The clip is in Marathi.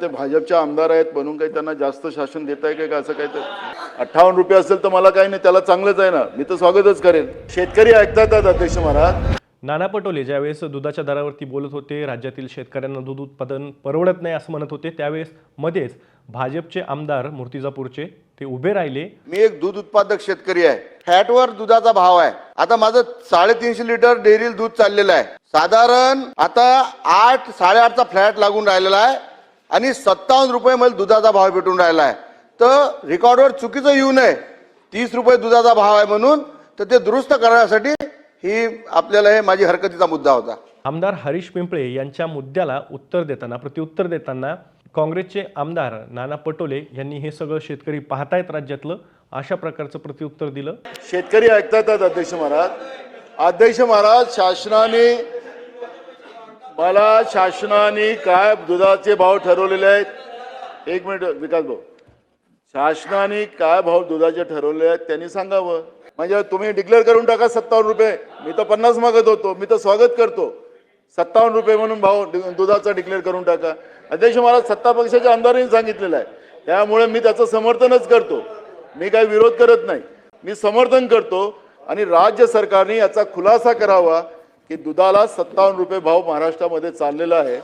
ते भाजपचे आमदार आहेत म्हणून काही त्यांना जास्त शासन देत आहे का असं काही तर? अठ्ठावन्न रुपये असेल तर मला काही नाही त्याला चांगलंच आहे ना. मी तर स्वागतच करेन. शेतकरी ऐकतात अध्यक्ष महाराज. नाना पटोले ज्यावेळेस दुधाच्या दरावरती बोलत होते राज्यातील शेतकऱ्यांना दूध उत्पादन परवडत नाही असं म्हणत होते त्यावेळेस मध्येच भाजपचे आमदार मूर्तिजापूरचे ते उभे राहिले. मी एक दूध उत्पादक शेतकरी आहे. फॅटवर दुधाचा भाव आहे. आता माझं साडेतीनशे लिटर डेअरी दूध चाललेलं आहे. साधारण आता आठ साडेआठचा फ्लॅट लागून राहिलेला आहे. आणि सत्तावन्न रुपये मला दुधाचा भाव भेटून राहिला आहे तर रेकॉर्डवर चुकीचं येऊ नये. तीस रुपये दुधाचा भाव आहे म्हणून तर ते दुरुस्त करण्यासाठी ही आपल्याला हे माझी हरकतीचा मुद्दा होता. आमदार हरीश पिंपळे यांच्या मुद्द्याला उत्तर देताना प्रत्युत्तर देताना काँग्रेसचे आमदार नाना पटोले यांनी हे सगळं शेतकरी पाहतायत राज्यातलं अशा प्रकारचं प्रत्युत्तर दिलं. शेतकरी ऐकतात अध्यक्ष महाराज. अध्यक्ष महाराज शासनाने मला शासनाने काय दुधाचे भाव ठरवलेले आहेत? एक मिनिट विकास भाऊ. शासनाने काय भाव दुधाचे ठरवले आहेत त्यांनी सांगावं. म्हणजे तुम्ही डिक्लेअर करून टाका सत्तावन्न रुपये. मी तर पन्नास मागत होतो. मी तर स्वागत करतो. सत्तावन्न रुपये म्हणून भाव दुधाचा डिक्लेअर करून टाका. अध्यक्ष मला सत्ता पक्षाच्या आमदारांनी सांगितलेलं आहे. त्यामुळे मी त्याचं समर्थनच करतो. मी काही विरोध करत नाही. मी समर्थन करतो आणि राज्य सरकारने याचा खुलासा करावा. की दुधाला सत्तावन्न रुपये भाव महाराष्ट्रामध्ये चाललेला आहे.